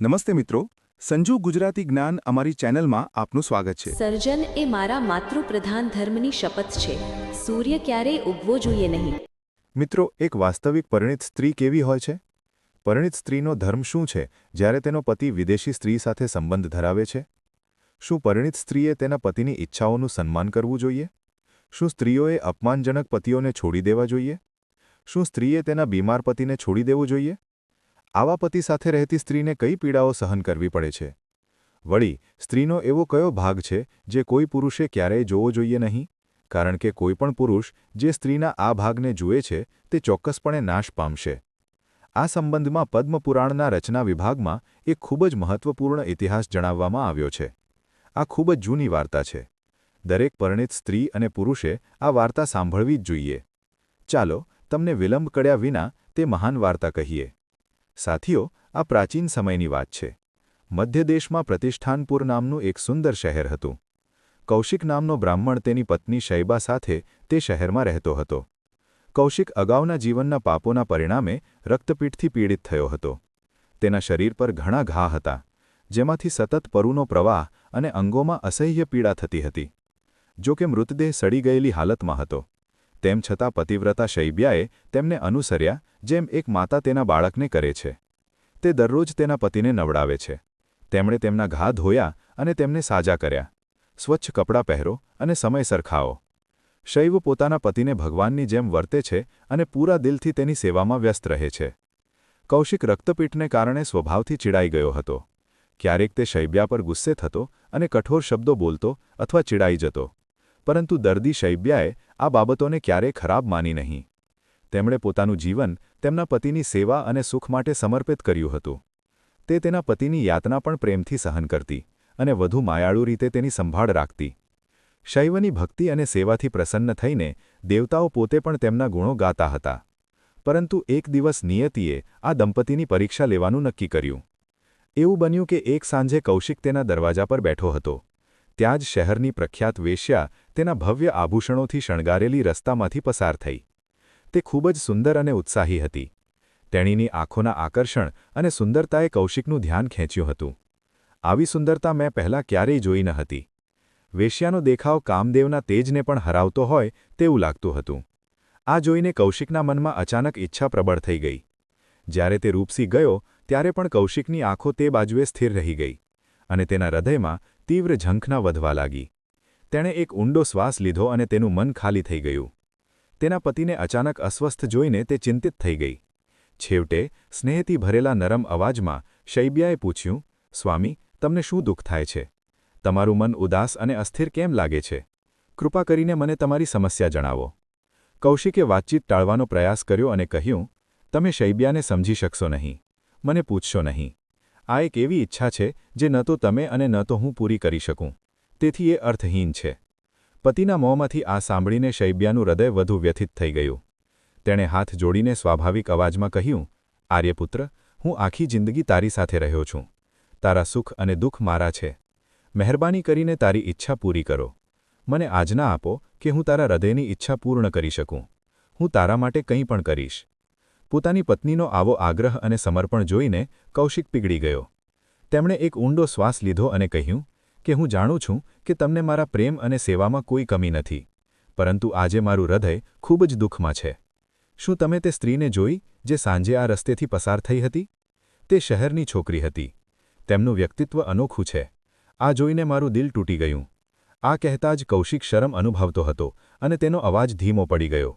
નમસ્તે મિત્રો સંજુ ગુજરાતી જ્ઞાન અમારી ચેનલમાં આપનું સ્વાગત છે. સર્જન એ મારા માતૃપ્રધાન ધર્મની શપથ છે. સૂર્ય ક્યારેય ઉગવો જોઈએ નહીં. મિત્રો એક વાસ્તવિક પરિણિત સ્ત્રી કેવી હોય છે? પરિણિત સ્ત્રીનો ધર્મ શું છે? જ્યારે તેનો પતિ વિદેશી સ્ત્રી સાથે સંબંધ ધરાવે છે? શું પરિણિત સ્ત્રીએ તેના પતિની ઈચ્છાઓનું સન્માન કરવું જોઈએ? શું સ્ત્રીઓએ અપમાનજનક પતિઓને છોડી દેવા જોઈએ? શું સ્ત્રીએ તેના બીમાર પતિને છોડી દેવું જોઈએ? આવા પતિ સાથે રહેતી સ્ત્રીને કઈ પીડાઓ સહન કરવી પડે છે? વળી, સ્ત્રીનો એવો કયો ભાગ છે જે કોઈ પુરુષે ક્યારેય જોવો જોઈએ નહીં? કારણ કે કોઈપણ પુરુષ જે સ્ત્રીના આ ભાગને જુએ છે તે ચોક્કસપણે નાશ પામશે. આ સંબંધમાં પદ્મપુરાણના રચના વિભાગમાં એક ખૂબ જ મહત્વપૂર્ણ ઇતિહાસ જણાવવામાં આવ્યો છે. આ ખૂબ જ જૂની વાર્તા છે. દરેક પરિણિત સ્ત્રી અને પુરુષે આ વાર્તા સાંભળવી જ જોઈએ. ચાલો, તમને વિલંબ કર્યા વિના તે મહાન વાર્તા કહીએ. સાથીઓ, આ પ્રાચીન સમયની વાત છે. મધ્યદેશમાં પ્રતિષ્ઠાનપુર નામનું એક સુંદર શહેર હતું. કૌશિક નામનો બ્રાહ્મણ તેની પત્ની શૈબા સાથે તે શહેરમાં રહેતો હતો. કૌશિક અગાઉના જીવનના પાપોના પરિણામે રક્તપીઠથી પીડિત થયો હતો. તેના શરીર પર ઘણા ઘા હતા, જેમાંથી સતત પરુનો પ્રવાહ અને અંગોમાં અસહ્ય પીડા થતી હતી. જો કે મૃતદેહ સડી ગયેલી હાલતમાં હતો. તેમ છતાં પતિવ્રતા શૈબ્યાએ તેમને અનુસર્યા, જેમ એક માતા તેના બાળકને કરે છે. તે દરરોજ તેના પતિને નવડાવે છે. તેમણે તેમના ઘા ધોયા અને તેમને સાજા કર્યા. સ્વચ્છ કપડાં પહેરો અને સમયસર ખાઓ. શૈવ પોતાના પતિને ભગવાનની જેમ વર્તે છે અને પૂરા દિલથી તેની સેવામાં વ્યસ્ત રહે છે. કૌશિક રક્તપીઠને કારણે સ્વભાવથી ચીડાઈ ગયો હતો. ક્યારેક તે શૈબ્યા પર ગુસ્સે થતો અને કઠોર શબ્દો બોલતો અથવા ચીડાઈ જતો. પરંતુ દર્દી શૈબ્યાએ આ બાબતોને ક્યારેય ખરાબ માની નહીં. તેમણે પોતાનું જીવન તેમના પતિની સેવા અને સુખ માટે સમર્પિત કર્યું હતું. તે તેના પતિની યાતના પણ પ્રેમથી સહન કરતી અને વધુ માયાળુ રીતે તેની સંભાળ રાખતી. શૈવની ભક્તિ અને સેવાથી પ્રસન્ન થઈને દેવતાઓ પોતે પણ તેમના ગુણો ગાતા હતા. પરંતુ એક દિવસ નિયતિએ આ દંપતીની પરીક્ષા લેવાનું નક્કી કર્યું. એવું બન્યું કે એક સાંજે કૌશિક તેના દરવાજા પર બેઠો હતો. ત્યાં જ શહેરની પ્રખ્યાત વેશ્યા તેના ભવ્ય આભૂષણોથી શણગારેલી રસ્તામાંથી પસાર થઈ. તે ખૂબ જ સુંદર અને ઉત્સાહી હતી. તેણીની આંખોના આકર્ષણ અને સુંદરતાએ કૌશિકનું ધ્યાન ખેંચ્યું હતું. આવી સુંદરતા મેં પહેલાં ક્યારેય જોઈ ન હતી. વેશ્યાનો દેખાવ કામદેવના તેજને પણ હરાવતો હોય તેવું લાગતું હતું. આ જોઈને કૌશિકના મનમાં અચાનક ઈચ્છા પ્રબળ થઈ ગઈ. જ્યારે તે રૂપસી ગયો, ત્યારે પણ કૌશિકની આંખો તે બાજુએ સ્થિર રહી ગઈ અને તેના હૃદયમાં તીવ્ર ઝંખના વધવા લાગી. તેણે એક ઊંડો શ્વાસ લીધો અને તેનું મન ખાલી થઈ ગયું. તેના પતિને અચાનક અસ્વસ્થ જોઈને તે ચિંતિત થઈ ગઈ. છેવટે, સ્નેહથી ભરેલા નરમ અવાજમાં શૈબ્યાએ પૂછ્યું, સ્વામી, તમને શું દુઃખ થાય છે? તમારું મન ઉદાસ અને અસ્થિર કેમ લાગે છે? કૃપા કરીને મને તમારી સમસ્યા જણાવો. કૌશિકે વાતચીત ટાળવાનો પ્રયાસ કર્યો અને કહ્યું, તમે શૈબિયાને સમજી શકશો નહીં. મને પૂછશો નહીં. આ એક એવી ઈચ્છા છે જે ન તો તમે અને ન તો હું પૂરી કરી શકું. તેથી એ અર્થહીન છે. પતિના મોંમાંથી આ સાંભળીને શૈબ્યાનું હૃદય વધુ વ્યથિત થઈ ગયું. તેણે હાથ જોડીને સ્વાભાવિક અવાજમાં કહ્યું, આર્યપુત્ર, હું આખી જિંદગી તારી સાથે રહ્યો છું. તારા સુખ અને દુઃખ મારા છે. મહેરબાની કરીને તારી ઈચ્છા પૂરી કરો. મને આજના આપો કે હું તારા હૃદયની ઈચ્છા પૂર્ણ કરી શકું. હું તારા માટે કંઈ પણ કરીશ. પોતાની પત્નીનો આવો આગ્રહ અને સમર્પણ જોઈને કૌશિક પીગળી ગયો. તેમણે એક ઊંડો શ્વાસ લીધો અને કહ્યું કે હું જાણું છું કે તમને મારા પ્રેમ અને સેવામાં કોઈ કમી નથી, પરંતુ આજે મારું હૃદય ખૂબ જ દુઃખમાં છે. શું તમે તે સ્ત્રીને જોઈ, જે સાંજે આ રસ્તેથી પસાર થઈ હતી? તે શહેરની છોકરી હતી. તેમનું વ્યક્તિત્વ અનોખું છે. આ જોઈને મારું દિલ તૂટી ગયું. આ કહેતા જ કૌશિક શરમ અનુભવતો હતો અને તેનો અવાજ ધીમો પડી ગયો.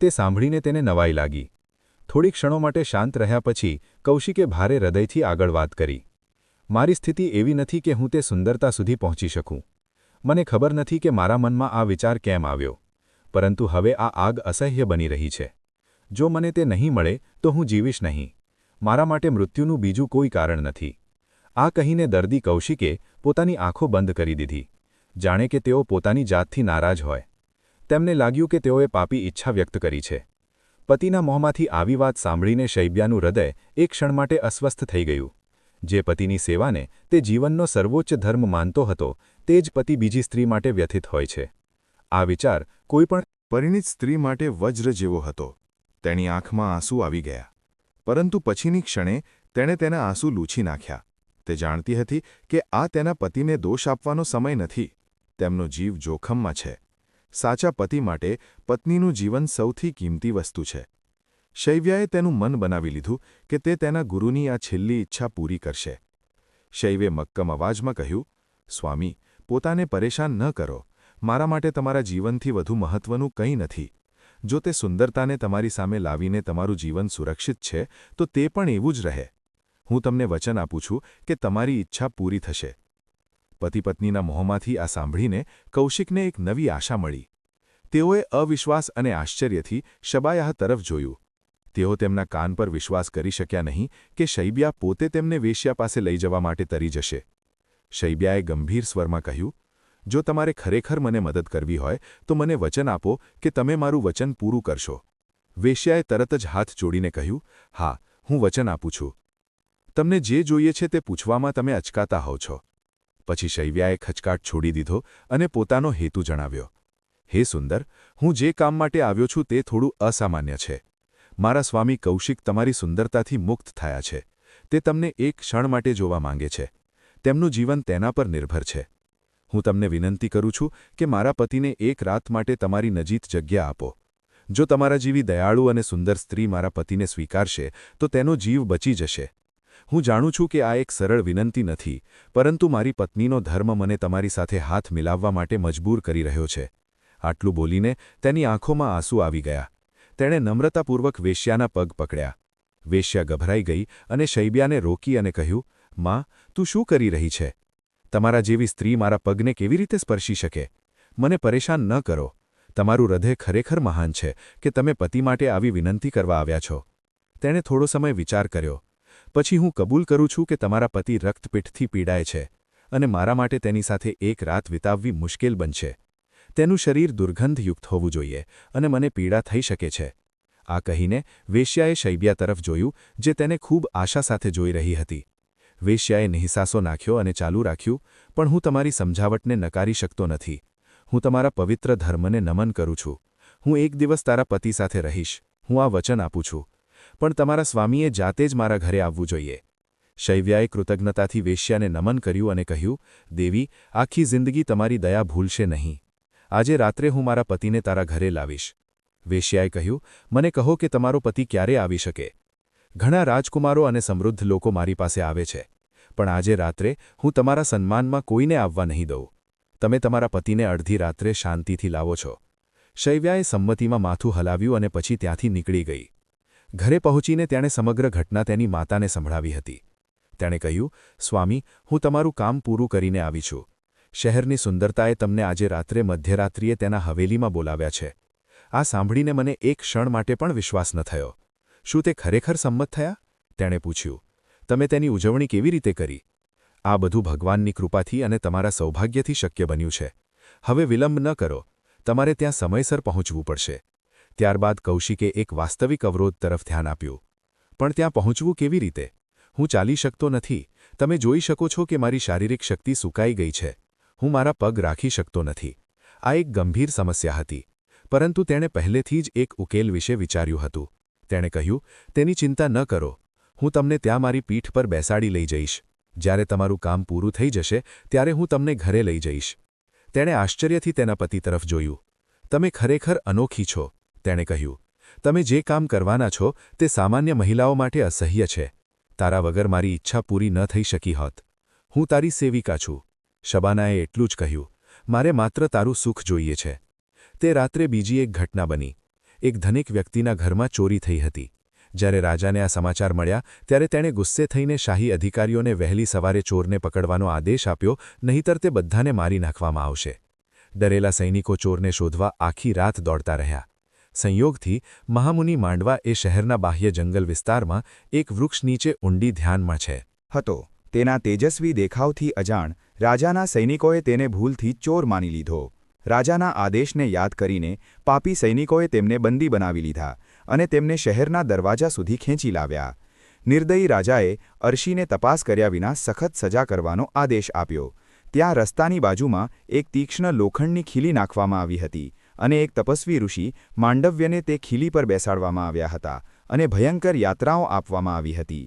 તે સાંભળીને તેને નવાઈ લાગી. થોડી ક્ષણો માટે શાંત રહ્યા પછી કૌશિકે ભારે હૃદયથી આગળ વાત કરી. મારી સ્થિતિ એવી નથી કે હું તે સુંદરતા સુધી પહોંચી શકું. મને ખબર નથી કે મારા મનમાં આ વિચાર કેમ આવ્યો. પરંતુ હવે આ આગ અસહ્ય બની રહી છે. જો મને તે નહીં મળે, તો હું જીવીશ નહીં. મારા માટે મૃત્યુનું બીજું કોઈ કારણ નથી. આ કહીને દર્દી કૌશિકે પોતાની આંખો બંધ કરી દીધી. જાણે કે તેઓ પોતાની જાતથી નારાજ હોય. તેમને લાગ્યું કે તેઓએ પાપી ઈચ્છા વ્યક્ત કરી છે. પતિના મોંમાંથી આવી વાત સાંભળીને શૈબ્યાનું હૃદય એક ક્ષણ માટે અસ્વસ્થ થઈ ગયું. જે પતિની સેવાને તે જીવનનો સર્વોચ્ચ ધર્મ માનતો હતો, તે જ પતિ બીજી સ્ત્રી માટે વ્યથિત હોય છે. આ વિચાર કોઈપણ પરિણિત સ્ત્રી માટે વજ્ર જેવો હતો. તેની આંખમાં આંસુ આવી ગયા. પરંતુ પછીની ક્ષણે તેણે તેના આંસુ લૂછી નાખ્યા. તે જાણતી હતી કે આ તેના પતિને દોષ આપવાનો સમય નથી. તેમનો જીવ જોખમમાં છે. સાચા પતિ માટે પત્નીનું જીવન સૌથી કિંમતી વસ્તુ છે. શૈવ્યાએ તેનું મન બનાવી લીધું કે તે તેના ગુરુની આ છેલ્લી ઈચ્છા પૂરી કરશે. શૈવે મક્કમ અવાજમાં કહ્યું, સ્વામી, પોતાને પરેશાન ન કરો. મારા માટે તમારા જીવનથી વધુ મહત્વનું કંઈ નથી. જો તે સુંદરતાને તમારી સામે લાવીને તમારું જીવન સુરક્ષિત છે, તો તે પણ એવું જ રહે. હું તમને વચન આપું છું કે તમારી ઈચ્છા પૂરી થશે. પતિપત્નીના મોહમાંથી આ સાંભળીને કૌશિકને એક નવી આશા મળી. તેઓએ અવિશ્વાસ અને આશ્ચર્યથી શબાયાહ તરફ જોયું. તેઓ તેમના કાન પર વિશ્વાસ કરી શક્યા નહીં કે શૈબ્યા પોતે તેમને વેશ્યા પાસે લઈ જવા માટે તરી જશે. શૈબ્યાએ ગંભીર સ્વરમાં કહ્યું, જો તમારે ખરેખર મને મદદ કરવી હોય, તો મને વચન આપો કે તમે મારું વચન પૂરું કરશો. વેશ્યાએ તરત જ હાથ જોડીને કહ્યું, હા, હું વચન આપું છું. તમને જે જોઈએ છે તે પૂછવામાં તમે અચકાતા હોવ છો. પછી શૈવ્યાએ ખચકાટ છોડી દીધો અને પોતાનો હેતુ જણાવ્યો, હે સુંદર, હું જે કામ માટે આવ્યો છું તે થોડું અસામાન્ય છે. મારા સ્વામી કૌશિક તમારી સુંદરતાથી મુક્ત થયા છે. તે તમને એક ક્ષણ માટે જોવા માંગે છે. તેમનું જીવન તેના પર નિર્ભર છે. હું તમને વિનંતી કરું છું કે મારા પતિને એક રાત માટે તમારી નજીક જગ્યા આપો. જો તમારા જેવી દયાળુ અને સુંદર સ્ત્રી મારા પતિને સ્વીકારશે, તો તેનો જીવ બચી જશે. હું જાણું છું કે આ એક સરળ વિનંતી નથી, પરંતુ મારી પત્નીનો ધર્મ મને તમારી સાથે હાથ મિલાવવા માટે મજબૂર કરી રહ્યો છે. આટલું બોલીને તેની આંખોમાં આંસુ આવી ગયા. તેણે નમ્રતાપૂર્વક વેશ્યાના પગ પકડ્યા. વેશ્યા ગભરાઈ ગઈ અને શૈબ્યાને રોકી અને કહ્યું, માં, તું શું કરી રહી છે? તમારા જેવી સ્ત્રી મારા પગને કેવી રીતે સ્પર્શી શકે? મને પરેશાન ન કરો. તમારું હૃદય ખરેખર મહાન છે કે તમે પતિ માટે આવી વિનંતી કરવા આવ્યા છો. તેણે થોડો સમય વિચાર કર્યો. પછી હું કબૂલ કરું છું કે તમારા પતિ રક્તપીઠથી પીડાય છે અને મારા માટે તેની સાથે એક રાત વિતાવવી મુશ્કેલ બનશે. તેનું શરીર દુર્ગંધયુક્ત હોવું જોઈએ અને મને પીડા થઈ શકે છે. આ કહીને વેશ્યાએ શૈબ્યા તરફ જોયું, જે તેને ખૂબ આશા સાથે જોઈ રહી હતી. વેશ્યાએ નિહિસાસો નાખ્યો અને ચાલુ રાખ્યું, પણ હું તમારી સમજાવટને નકારી શકતો નથી. હું તમારા પવિત્ર ધર્મને નમન કરું છું. હું એક દિવસ તારા પતિ સાથે રહીશ. હું આ વચન આપું છું. પણ તમારા સ્વામીએ જાતે જ મારા ઘરે આવવું જોઈએ. શૈવ્યાએ કૃતજ્ઞતાથી વેશ્યાને નમન કર્યું અને કહ્યું, દેવી, આખી જિંદગી તમારી દયા ભૂલશે નહીં. આજે રાત્રે હું મારા પતિને તારા ઘરે લાવીશ. વેશ્યાએ કહ્યું, મને કહો કે તમારો પતિ ક્યારે આવી શકે? ઘણા રાજકુમારો અને સમૃદ્ધ લોકો મારી પાસે આવે છે. પણ આજે રાત્રે હું તમારા સન્માનમાં કોઈને આવવા નહીં દઉં. તમે તમારા પતિને અડધી રાત્રે શાંતિથી લાવો છો. શૈવ્યાએ સંમતિમાં માથું હલાવ્યું અને પછી ત્યાંથી નીકળી ગઈ. ઘરે પહોંચીને તેણે સમગ્ર ઘટના તેની માતાને સંભળાવી હતી. તેણે કહ્યું, સ્વામી, હું તમારું કામ પૂરું કરીને આવી છું. શહેરની સુંદરતાએ તમને આજે રાત્રે મધ્યરાત્રિએ તેના હવેલીમાં બોલાવ્યા છે. આ સાંભળીને મને એક ક્ષણ માટે પણ વિશ્વાસ ન થયો. શું તે ખરેખર સંમત થયા? તેણે પૂછ્યું. તમે તેની ઉજવણી કેવી રીતે કરી? આ બધું ભગવાનની કૃપાથી અને તમારા સૌભાગ્યથી શક્ય બન્યું છે. હવે વિલંબ ન કરો. તમારે ત્યાં સમયસર પહોંચવું પડશે. ત્યારબાદ કૌશિકે એક વાસ્તવિક અવરોધ તરફ ધ્યાન આપ્યું. પણ ત્યાં પહોંચવું કેવી રીતે? હું ચાલી શકતો નથી. તમે જોઈ શકો છો કે મારી શારીરિક શક્તિ સુકાઈ ગઈ છે. હું મારા પગ રાખી શકતો નથી. આ એક ગંભીર સમસ્યા હતી. પરંતુ તેણે પહેલેથી જ એક ઉકેલ વિશે વિચાર્યું હતું. તેણે કહ્યું, તેની ચિંતા ન કરો. હું તમને ત્યાં મારી પીઠ પર બેસાડી લઈ જઈશ. જ્યારે તમારું કામ પૂરું થઈ જશે, ત્યારે હું તમને ઘરે લઈ જઈશ. તેણે આશ્ચર્યથી તેના પતિ તરફ જોયું. તમે ખરેખર અનોખી છો, તેણે કહ્યું. તમે જે કામ કરવાના છો, તે સામાન્ય મહિલાઓ માટે અસહ્ય છે. તારા વગર મારી ઈચ્છા પૂરી ન થઈ શકી હોત. હું તારી સેવિકા છું. શબાનાએ એટલું જ કહ્યું, મારે માત્ર તારું સુખ જોઈએ છે. તે રાત્રે બીજી એક ઘટના બની. એક ધનિક વ્યક્તિના ઘરમાં ચોરી થઈ હતી. જ્યારે રાજાને આ સમાચાર મળ્યા, ત્યારે તેણે ગુસ્સે થઈને શાહી અધિકારીઓને વહેલી સવારે ચોરને પકડવાનો આદેશ આપ્યો, નહીંતર તે બધાને મારી નાખવામાં આવશે. ડરેલા સૈનિકો ચોરને શોધવા આખી રાત દોડતા રહ્યા. સંયોગથી, મહામુનિ માંડવા એ શહેરના બાહ્ય જંગલ વિસ્તારમાં એક વૃક્ષ નીચે ઊંડી ધ્યાનમાં છે. હતો. તેના તેજસ્વી દેખાવથી અજાણ રાજાના સૈનિકોએ તેને ભૂલથી ચોર માની લીધો. રાજાના આદેશને યાદ કરીને પાપી સૈનિકોએ તેમને બંદી બનાવી લીધા અને તેમને શહેરના દરવાજા સુધી ખેંચી લાવ્યા. નિર્દયી રાજાએ અર્શીને તપાસ કર્યા વિના સખત સજા કરવાનો આદેશ આપ્યો. ત્યાં રસ્તાની બાજુમાં એક તીક્ષ્ણ લોખંડની ખીલી નાખવામાં આવી હતી અને એક તપસ્વી ઋષિ માંડવ્યને તે ખીલી પર બેસાડવામાં આવ્યા હતા અને ભયંકર યાત્રાઓ આપવામાં આવી હતી.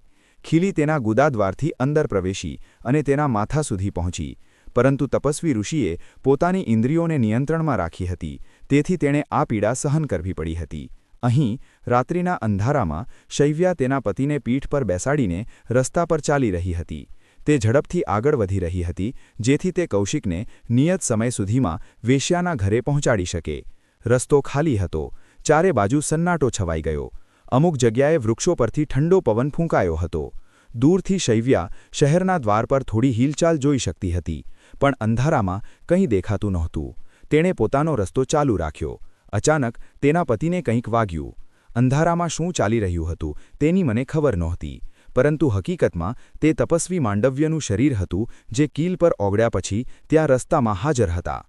ખીલી તેના ગુદાદ્વારથી અંદર પ્રવેશી અને તેના માથા સુધી પહોંચી. પરંતુ તપસ્વી ઋષિએ પોતાની ઇન્દ્રિયોને નિયંત્રણમાં રાખી હતી, તેથી તેણે આ પીડા સહન કરવી પડી હતી. અહીં, રાત્રિના અંધારામાં, શૈવ્યા તેના પતિને પીઠ પર બેસાડીને રસ્તા પર ચાલી રહી હતી. તે ઝડપથી આગળ વધી રહી હતી, જેથી તે કૌશિકને નિયત સમય સુધીમાં વેશ્યાના ઘરે પહોંચાડી શકે. રસ્તો ખાલી હતો. ચારે બાજુ સન્નાટો છવાઈ ગયો. અમુક જગ્યાએ વૃક્ષો પરથી ઠંડો પવન ફૂંકાયો હતો. દૂરથી શૈવ્યા શહેરના દ્વાર પર થોડી હિલચાલ જોઈ શકતી હતી, પણ અંધારામાં કંઈ દેખાતું નહોતું. તેણે પોતાનો રસ્તો ચાલુ રાખ્યો. અચાનક તેના પતિને કંઈક વાગ્યું. અંધારામાં શું ચાલી રહ્યું હતું તેની મને ખબર નહોતી, પરંતુ હકીકતમાં તે તપસ્વી માંડવ્યનું શરીર હતું જે કીલ પર ઓગળ્યા પછી ત્યાં રસ્તામાં હાજર હતા.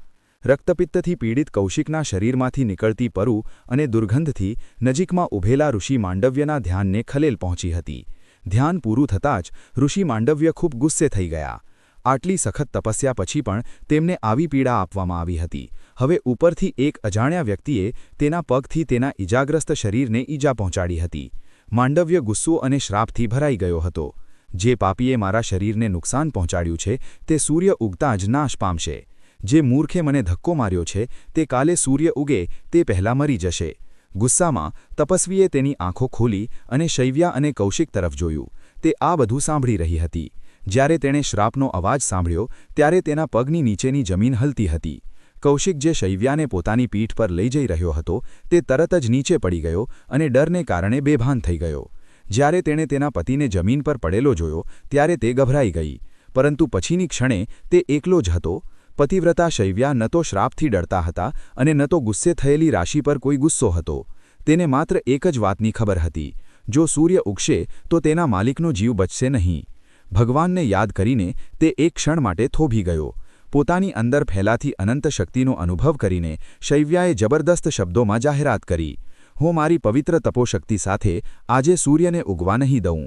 રક્તપિત્તથી પીડિત કૌશિકના શરીરમાંથી નીકળતી પરુ અને દુર્ગંધથી નજીકમાં ઊભેલા ઋષિ માંડવ્યના ધ્યાનને ખલેલ પહોંચી હતી. ધ્યાન પૂરું થતાં જ ઋષિ માંડવ્ય ખૂબ ગુસ્સે થઈ ગયા. આટલી સખત તપસ્યા પછી પણ તેમને આવી પીડા આપવામાં આવી હતી. હવે ઉપરથી એક અજાણ્યા વ્યક્તિએ તેના પગથી તેના ઇજાગ્રસ્ત શરીરને ઈજા પહોંચાડી હતી. માંડવ્ય ગુસ્સો અને શ્રાપથી ભરાઈ ગયો હતો. જે પાપીએ મારા શરીરને નુકસાન પહોંચાડ્યું છે તે સૂર્ય ઉગતા જ નાશ પામશે. જે મૂર્ખે મને ધક્કો માર્યો છે, તે કાલે સૂર્ય ઉગે, તે પહેલાં મરી જશે. ગુસ્સામાં, તપસ્વીએ તેની આંખો ખોલી અને શૈવ્યા અને કૌશિક તરફ જોયું. તે આ બધું સાંભળી રહી હતી. જ્યારે તેણે શ્રાપનો અવાજ સાંભળ્યો, ત્યારે તેના પગની નીચેની જમીન હલતી હતી. કૌશિક જે શૈવ્યાને પોતાની પીઠ પર લઈ જઈ રહ્યો હતો, તે તરત જ નીચે પડી ગયો અને ડરને કારણે બેભાન થઈ ગયો. જ્યારે તેણે તેના પતિને જમીન પર પડેલો જોયો, ત્યારે તે ગભરાઈ ગઈ. પરંતુ પછીની ક્ષણે તે એકલો જ હતો પતિવ્રતા શૈવ્યા ન તો શ્રાપથી ડરતા હતા અને ન તો ગુસ્સે થયેલી રાશિ પર કોઈ ગુસ્સો હતો. તેને માત્ર એક જ વાતની ખબર હતી, જો સૂર્ય ઉગશે તો તેના માલિકનો જીવ બચશે નહીં. ભગવાનને યાદ કરીને તે એક ક્ષણ માટે થોભી ગયો. પોતાની અંદર ફેલાતી અનંત શક્તિનો અનુભવ કરીને શૈવ્યાએ જબરદસ્ત શબ્દોમાં જાહેરાત કરી, હું મારી પવિત્ર તપોશક્તિ સાથે આજે સૂર્યને ઉગવા નહીં દઉં.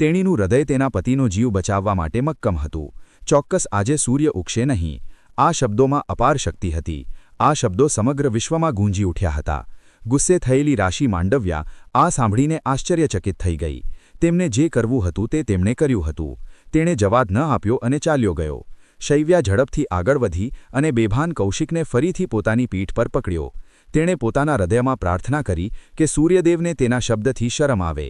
તેણીનું હૃદય તેના પતિનો જીવ બચાવવા માટે મક્કમ હતું. ચોક્કસ આજે સૂર્ય ઉગશે નહીં. આ શબ્દોમાં અપાર શક્તિ હતી. આ શબ્દો સમગ્ર વિશ્વમાં ગૂંજી ઉઠ્યા હતા. ગુસ્સે થયેલી રાશિ માંડવ્યા આ સાંભળીને આશ્ચર્યચકિત થઈ ગઈ. તેમને જે કરવું હતું તે તેમણે કર્યું હતું. તેણે જવાબ ન આપ્યો અને ચાલ્યો ગયો. શૈવ્યા ઝડપથી આગળ વધી અને બેભાન કૌશિકને ફરીથી પોતાની પીઠ પર પકડ્યો. તેણે પોતાના હૃદયમાં પ્રાર્થના કરી કે સૂર્યદેવને તેના શબ્દથી શરમ આવે.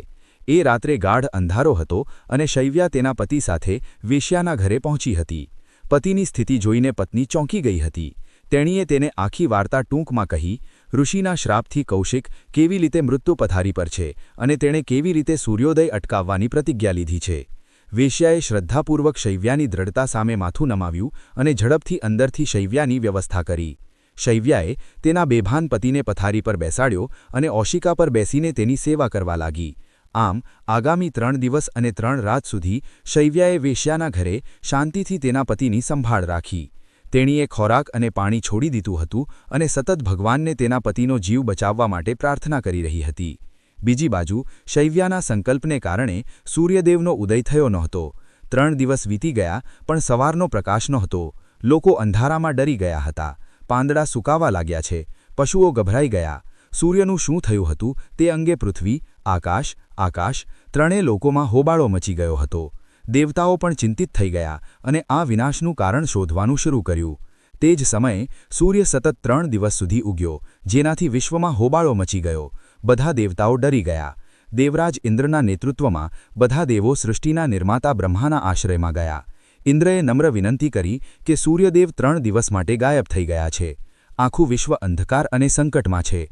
એ રાત્રે ગાઢ અંધારો હતો અને શૈવ્યા તેના પતિ સાથે વેશ્યાના ઘરે પહોંચી હતી. પતિની સ્થિતિ જોઈને પત્ની ચોંકી ગઈ હતી. તેણીએ તેને આખી વાર્તા ટૂંકમાં કહી, ઋષિના શ્રાપથી કૌશિક કેવી રીતે મૃત્યુ પથારી પર છે અને તેણે કેવી રીતે સૂર્યોદય અટકાવવાની પ્રતિજ્ઞા લીધી છે? વેશ્યાએ શ્રદ્ધાપૂર્વક શૈવ્યાની દ્રઢતા સામે માથું નમાવ્યું અને ઝડપથી અંદરથી શૈવ્યાની વ્યવસ્થા કરી. શૈવ્યાએ તેના બેભાન પતિને પથારી પર બેસાડ્યો અને ઓશિકા પર બેસીને તેની સેવા કરવા લાગી. આમ, આગામી ત્રણ દિવસ અને ત્રણ રાત સુધી શૈવ્યાએ વેશ્યાના ઘરે શાંતિથી તેના પતિની સંભાળ રાખી. તેણીએ ખોરાક અને પાણી છોડી દીધું હતું અને સતત ભગવાનને તેના પતિનો જીવ બચાવવા માટે પ્રાર્થના કરી રહી હતી. બીજી બાજુ, શૈવ્યાના સંકલ્પને કારણે સૂર્યદેવનો ઉદય થયો નહોતો. ત્રણ દિવસ વીતી ગયા, પણ સવારનો પ્રકાશ નહોતો. લોકો અંધારામાં ડરી ગયા હતા. પાંદડા સુકાવા લાગ્યા છે. પશુઓ ગભરાઈ ગયા. સૂર્યનું શું થયું હતું તે અંગે પૃથ્વી આકાશ આકાશ, ત્રણેય લોકોમાં હોબાળો મચી ગયો હતો. દેવતાઓ પણ ચિંતિત થઈ ગયા અને આ વિનાશનું કારણ શોધવાનું શરૂ કર્યું. તે જ સમયે સૂર્ય સતત ત્રણ દિવસ સુધી ઉગ્યો, જેનાથી વિશ્વમાં હોબાળો મચી ગયો. બધા દેવતાઓ ડરી ગયા. દેવરાજ ઇન્દ્રના નેતૃત્વમાં બધા દેવો સૃષ્ટિના નિર્માતા બ્રહ્માના આશ્રયમાં ગયા. ઇન્દ્રએ નમ્ર વિનંતી કરી કે સૂર્યદેવ ત્રણ દિવસ માટે ગાયબ થઈ ગયા છે. આખું વિશ્વ અંધકાર અને સંકટમાં છે.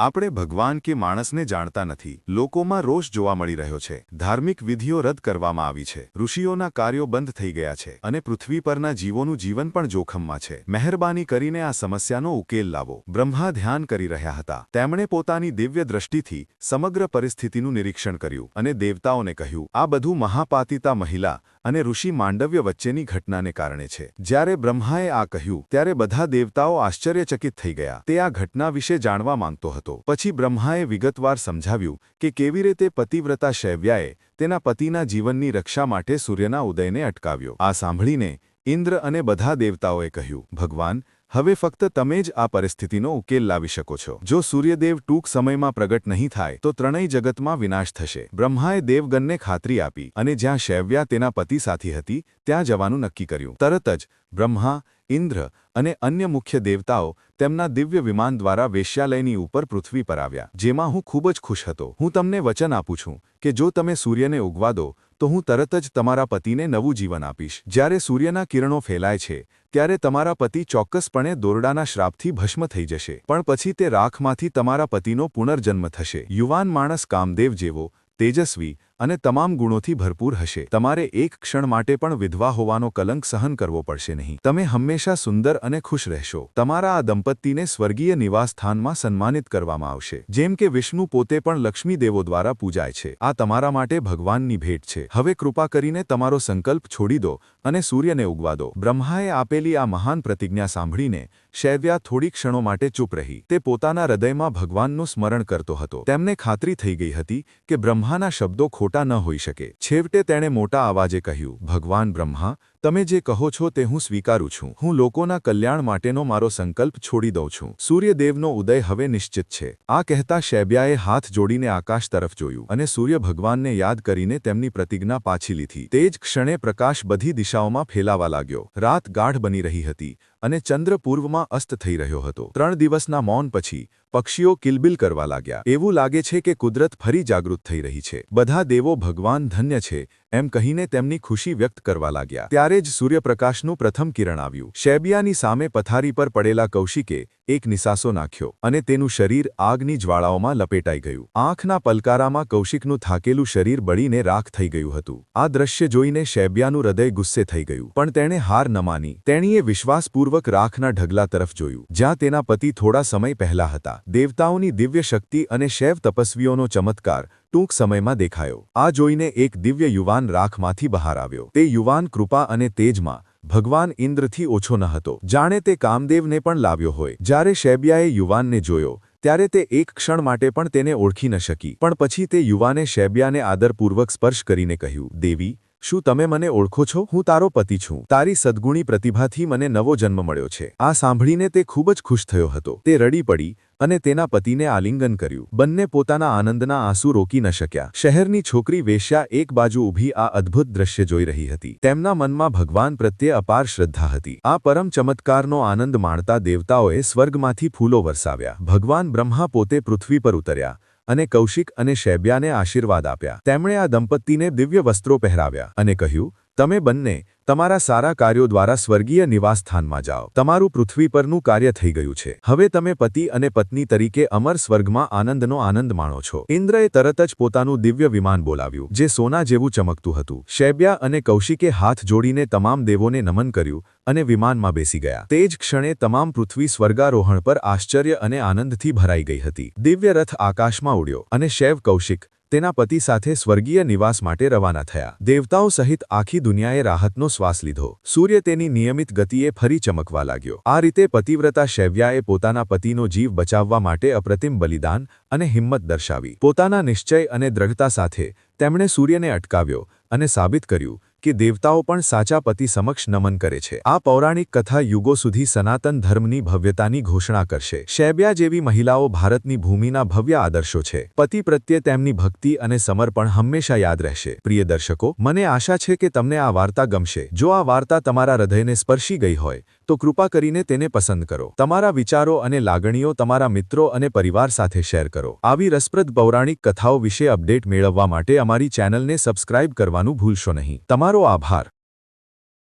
આપણે ભગવાન કે માણસને જાણતા નથી. લોકોમાં રોષ જોવા મળી રહ્યો છે. ધાર્મિક વિધિઓ રદ કરવામાં આવી છે. ઋષિઓના કાર્યો બંધ થઈ ગયા છે અને પૃથ્વી પરના જીવોનું જીવન પણ જોખમમાં છે. મહેરબાની કરીને આ સમસ્યાનો ઉકેલ લાવો. બ્રહ્મા ધ્યાન કરી રહ્યા હતા. તેમણે પોતાની દિવ્ય દ્રષ્ટિથી સમગ્ર પરિસ્થિતિનું નિરીક્ષણ કર્યું અને દેવતાઓને કહ્યું, આ બધું મહાપાતિતા મહિલા અને ઋષિ માંડવ્ય વચ્ચેની ઘટનાને કારણે છે. જ્યારે બ્રહ્માએ આ કહ્યું, ત્યારે બધા દેવતાઓ આશ્ચર્યચકિત થઈ ગયા. તે આ ઘટના વિશે જાણવા માંગતો હતો. પછી બ્રહ્માએ વિગતવાર સમજાવ્યું કે કેવી રીતે પતિવ્રતા શૈવ્યાએ તેના પતિના જીવનની રક્ષા માટે સૂર્યના ઉદયને અટકાવ્યો. આ સાંભળીને ઇન્દ્ર અને બધા દેવતાઓએ કહ્યું, ભગવાન હવે ફક્ત તમે જ આ પરિસ્થિતિનો ઉકેલ લાવી શકો છો. જો સૂર્યદેવ ટૂંક સમયમાં પ્રગટ નહીં થાય, તો ત્રણેય જગતમાં વિનાશ થશે. બ્રહ્માએ દેવગનને ખાતરી આપી અને જ્યાં શૈવ્યા તેના પતિ સાથી હતી, ત્યાં જવાનું નક્કી કર્યું. તરત જ બ્રહ્મા, ઇન્દ્ર અને અન્ય મુખ્ય દેવતાઓ તેમના દિવ્ય વિમાન દ્વારા વેશ્યાલયની ઉપર પૃથ્વી પર આવ્યા. જેમાં હું ખૂબ જ ખુશ હતો. હું તમને વચન આપું છું કે જો તમે સૂર્યને ઉગવા દો, તો હું તરત જ તમારા પતિને નવું જીવન આપીશ. જ્યારે સૂર્યના કિરણો ફેલાય છે ત્યારે તમારા પતિ ચોક્કસપણે દોરડાના શ્રાપથી ભસ્મ થઈ જશે. પણ પછી તે રાખમાંથી તમારા પતિનો પુનર્જન્મ થશે. યુવાન માણસ કામદેવ જેવો, તેજસ્વી અને તમામ ગુણોથી ભરપૂર હશે. તમારે એક ક્ષણ માટે પણ વિધવા હોવાનો કલંક સહન કરવો પડશે નહીં. તમે હંમેશા સુંદર અને ખુશ રહેશો. તમારા આ દંપતીને સ્વર્ગીય નિવાસસ્થાનમાં સન્માનિત કરવામાં આવશે. જેમ કે વિષ્ણુ પોતે પણ લક્ષ્મી દેવો દ્વારા પૂજાય છે. આ તમારા માટે ભગવાનની ભેટ છે. હવે કૃપા કરીને તમારો સંકલ્પ છોડી દો અને સૂર્યને ઉગવા દો. બ્રહ્માએ આપેલી આ મહાન પ્રતિજ્ઞા સાંભળીને શૈવ્યા થોડી ક્ષણો માટે ચૂપ રહી. તે પોતાના હૃદયમાં ભગવાનનું સ્મરણ કરતો હતો. તેમને ખાતરી થઈ ગઈ હતી કે બ્રહ્માના શબ્દો ખોટા ન હોઈ શકે. છેવટે તેણે મોટા અવાજે કહ્યું, ભગવાન બ્રહ્મા તમે જે કહો છો તે હું સ્વીકારું છું. હું લોકોના કલ્યાણ માટેનો મારો સંકલ્પ છોડી દઉં છું. સૂર્યદેવનો ઉદય હવે નિશ્ચિત છે. આ કહેતા શૈબ્યાએ હાથ જોડીને આકાશ તરફ જોયું અને સૂર્ય ભગવાનને યાદ કરીને તેમની પ્રતિજ્ઞા પાછી લીધી. તે જ ક્ષણે પ્રકાશ બધી દિશાઓમાં ફેલાવા લાગ્યો. રાત ગાઢ બની રહી હતી અને ચંદ્ર પૂર્વમાં અસ્ત થઈ રહ્યો હતો. ત્રણ દિવસના મૌન પછી પક્ષીઓ કિલબિલ કરવા લાગ્યા. એવું લાગે છે કે કુદરત ફરી જાગૃત થઈ રહી છે. બધા દેવો ભગવાન ધન્ય છે, એમ કહીને તેમની ખુશી વ્યક્ત કરવા લાગ્યા. ત્યારે જ સૂર્યપ્રકાશનું પ્રથમ કિરણ આવ્યું. શેબિયાની સામે પથારી પર પડેલા કૌશિકે એક નિસાસો નાખ્યો અને તેનું શરીર આગની જ્વાળાઓમાં લપેટાઈ ગયું. આંખના પલકારામાં કૌશિકનું થાકેલું શરીર બળીને રાખ થઈ ગયું હતું. આ દ્રશ્ય જોઈને શેબિયાનું હૃદય ગુસ્સે થઈ ગયું. પણ તેણે હાર ન માની. તેણીએ વિશ્વાસપૂર્વક રાખના ઢગલા તરફ જોયું, જ્યાં તેના પતિ થોડા સમય પહેલા હતા. દેવતાઓની દિવ્ય શક્તિ અને શૈવ તપસ્વીઓનો ચમત્કાર ટૂંક સમયમાં દેખાયો. આ જોઈને એક દિવ્ય યુવાન રાખમાંથી બહાર આવ્યો. તે યુવાન કૃપા અને તેજમાં ભગવાન ઇન્દ્રથી ઓછો ન હતો. જાણે તે કામદેવને પણ લાવ્યો હોય. જ્યારે શૈબિયાએ યુવાનને જોયો, ત્યારે તે એક ક્ષણ માટે પણ તેને ઓળખી ન શકી. પણ પછી તે યુવાને શૈબિયાને આદરપૂર્વક સ્પર્શ કરીને કહ્યું, દેવી શું તમે મને ઓળખો છો? હું તારો પતિ છું. તારી સદ્ગુણી પ્રતિભાથી મને નવો જન્મ મળ્યો છે. આ સાંભળીને તે ખૂબ જ ખુશ થયો હતો. તે રડી પડી અને તેના પતિને આલિંગન કર્યું. બંને પોતાના આનંદના આંસુ રોકી ન શક્યા. શહેરની છોકરી વેશ્યા એક બાજુ ઊભી આ અદ્ભુત દ્રશ્ય જોઈ રહી હતી. તેમના મનમાં ભગવાન પ્રત્યે અપાર શ્રદ્ધા હતી. આ પરમ ચમત્કારનો આનંદ માણતા દેવતાઓએ સ્વર્ગમાંથી ફૂલો વરસાવ્યા. ભગવાન બ્રહ્મા પોતે પૃથ્વી પર ઉતર્યા. અને કૌશિક અને શૈબ્યાને આશીર્વાદ આપ્યા. તેમણે આ દંપતીને દિવ્ય વસ્ત્રો પહેરાવ્યા અને કહ્યું તમે બંને તમારા સારા કાર્યો દ્વારા સ્વર્ગીય નિવાસસ્થાનમાં જાઓ. તમારું પૃથ્વી પરનું કાર્ય થઈ ગયું છે. હવે તમે પતિ અને પત્ની તરીકે અમર સ્વર્ગમાં આનંદનો આનંદ માણો છો. ઇન્દ્રએ તરત જ પોતાનું દિવ્ય વિમાન બોલાવ્યું, જે સોના જેવું ચમકતું હતું. શૈબ્યા અને કૌશિકે હાથ જોડીને તમામ દેવોને નમન કર્યું અને વિમાનમાં બેસી ગયા. તે જ ક્ષણે તમામ પૃથ્વી સ્વર્ગારોહણ પર આશ્ચર્ય અને આનંદથી ભરાઈ ગઈ હતી. દિવ્ય રથ આકાશમાં ઉડ્યો અને શૈવ કૌશિક તેના પતિ સાથે સ્વર્ગીય નિવાસ માટે રવાના થયા. દેવતાઓ સહિત આખી દુનિયાએ રાહતનો શ્વાસ લીધો. સૂર્ય તેની નિયમિત ગતિએ ફરી ચમકવા લાગ્યો. આ રીતે પતિવ્રતા શૈવ્યાએ પોતાના પતિનો જીવ બચાવવા માટે અપ્રતિમ બલિદાન અને હિંમત દર્શાવી. પોતાના નિશ્ચય અને દ્રઢતા સાથે તેમણે સૂર્યને અટકાવ્યો અને સાબિત કર્યું કે દેવતાઓ પણ સાચા પતિ સમક્ષ નમન કરે છે. આ પૌરાણિક કથા યુગો સુધી સનાતન ધર્મની ભવ્યતાની ઘોષણા કરશે. શૈબ્યા જેવી મહિલાઓ ભારતની ભૂમિના ભવ્ય આદર્શો છે. પતિ પ્રત્યે તેમની ભક્તિ અને સમર્પણ હંમેશા યાદ રહેશે. પ્રિય દર્શકો, મને આશા છે કે તમને આ વાર્તા ગમશે. જો આ વાર્તા તમારા હૃદયને સ્પર્શી ગઈ હોય તો કૃપા કરીને તેને પસંદ કરો. તમારા વિચારો અને લાગણીઓ તમારા મિત્રો અને પરિવાર સાથે શેર કરો. આવી રસપ્રદ પૌરાણિક કથાઓ વિશે અપડેટ મેળવવા માટે અમારી ચેનલને સબસ્ક્રાઇબ કરવાનું ભૂલશો નહીં. તમારો આભાર.